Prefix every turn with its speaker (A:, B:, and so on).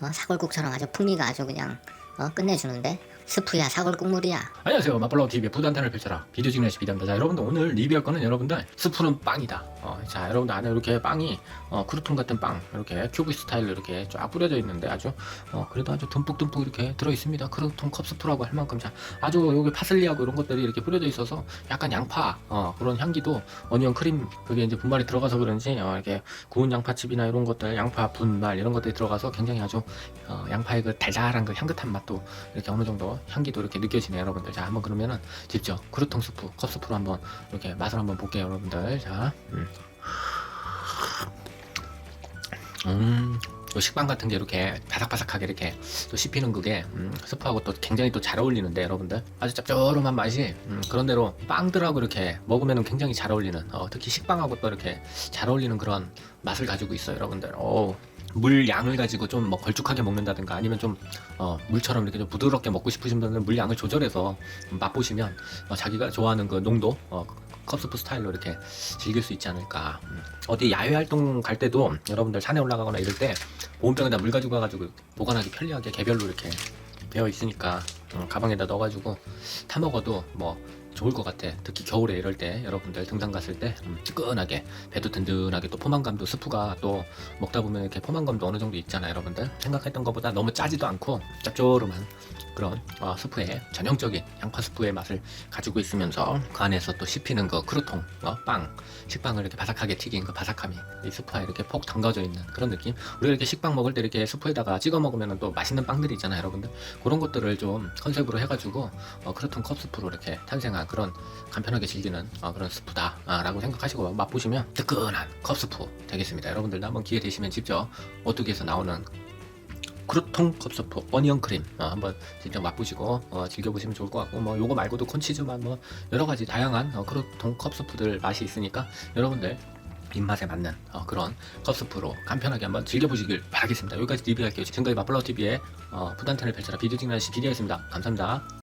A: 어, 사골국처럼 아주 풍미가 아주 그냥 어, 끝내주는데 스프야 사골 국물이야.
B: 안녕하세요. 마블로 TV의 부단탄을 펼쳐라. 비디오 찍는 비담다. 자 여러분들 오늘 리뷰할 거는 여러분들 스프는 빵이다. 어, 자 여러분들 안에 이렇게 빵이 어, 크루통 같은 빵 이렇게 큐브 스타일로 이렇게 쫙 뿌려져 있는데 아주 어, 그래도 아주 듬뿍듬뿍 이렇게 들어 있습니다. 크루통 컵 스프라고 할 만큼. 자 아주 여기 파슬리하고 이런 것들이 이렇게 뿌려져 있어서 약간 양파 어, 그런 향기도 어니언 크림 그게 이제 분말이 들어가서 그런지 어, 이렇게 구운 양파칩이나 이런 것들 양파 분말 이런 것들이 들어가서 굉장히 아주 어, 양파의 그 달달한 그 향긋한 맛도 이렇게 어느 정도 향기도 이렇게 느껴지네요 여러분들. 자 한번 그러면은 직접 크루통 스프 컵 스프로 한번 이렇게 맛을 한번 볼게요 여러분들. 자 음. 음, 요 식빵 같은 게 이렇게 바삭바삭하게 이렇게 또 씹히는 그게 음, 스프하고 또 굉장히 또 잘 어울리는데 여러분들. 아주 짭조름한 맛이 음, 그런 대로 빵들하고 이렇게 먹으면 굉장히 잘 어울리는 어, 특히 식빵하고 또 이렇게 잘 어울리는 그런 맛을 가지고 있어요 여러분들. 오, 물 양을 가지고 좀 뭐 걸쭉하게 먹는다든가 아니면 좀 어, 물처럼 이렇게 좀 부드럽게 먹고 싶으신 분들은 물 양을 조절해서 맛보시면 어, 자기가 좋아하는 그 농도 어, 컵스프 스타일로 이렇게 즐길 수 있지 않을까. 음. 어디 야외 활동 갈 때도 여러분들 산에 올라가거나 이럴 때 보온병에다 물 가지고 가가지고 보관하기 편리하게 개별로 이렇게 되어 있으니까 어, 가방에다 넣어가지고 타 먹어도 뭐 좋을 것 같아. 특히 겨울에 이럴 때 여러분들 등산 갔을 때 음, 뜨끈하게 배도 든든하게 또 포만감도 스프가 또 먹다 보면 이렇게 포만감도 어느 정도 있잖아요, 여러분들. 생각했던 것보다 너무 짜지도 않고 짭조름한 그런 어, 스프의 전형적인 양파 스프의 맛을 가지고 있으면서 그 안에서 또 씹히는 그 크루통, 어, 빵, 식빵을 이렇게 바삭하게 튀긴 그 바삭함이 이 스프에 이렇게 폭 담가져 있는 그런 느낌. 우리가 이렇게 식빵 먹을 때 이렇게 스프에다가 찍어 먹으면 또 맛있는 빵들이 있잖아요, 여러분들. 그런 것들을 좀 컨셉으로 해가지고 어, 크루통 컵 스프로 이렇게 탄생한 그런 간편하게 즐기는 어, 그런 스프다라고 생각하시고 맛보시면 뜨끈한 컵 스프 되겠습니다. 여러분들도 한번 기회 되시면 직접 오뚜기에서 나오는 크루통 컵스프 어니언 크림 어, 한번 직접 맛보시고 어, 즐겨보시면 좋을 것 같고 뭐 요거 말고도 콘치즈만 뭐 여러 가지 다양한 어, 크루통 컵스프들 맛이 있으니까 여러분들 입맛에 맞는 어, 그런 컵스프로 간편하게 한번 즐겨보시길 바라겠습니다. 여기까지 리뷰할게요. 지금까지 마플라워 TV의 어, 부단탄을 펼쳐라 비디오 아저씨 비디오였습니다. 감사합니다.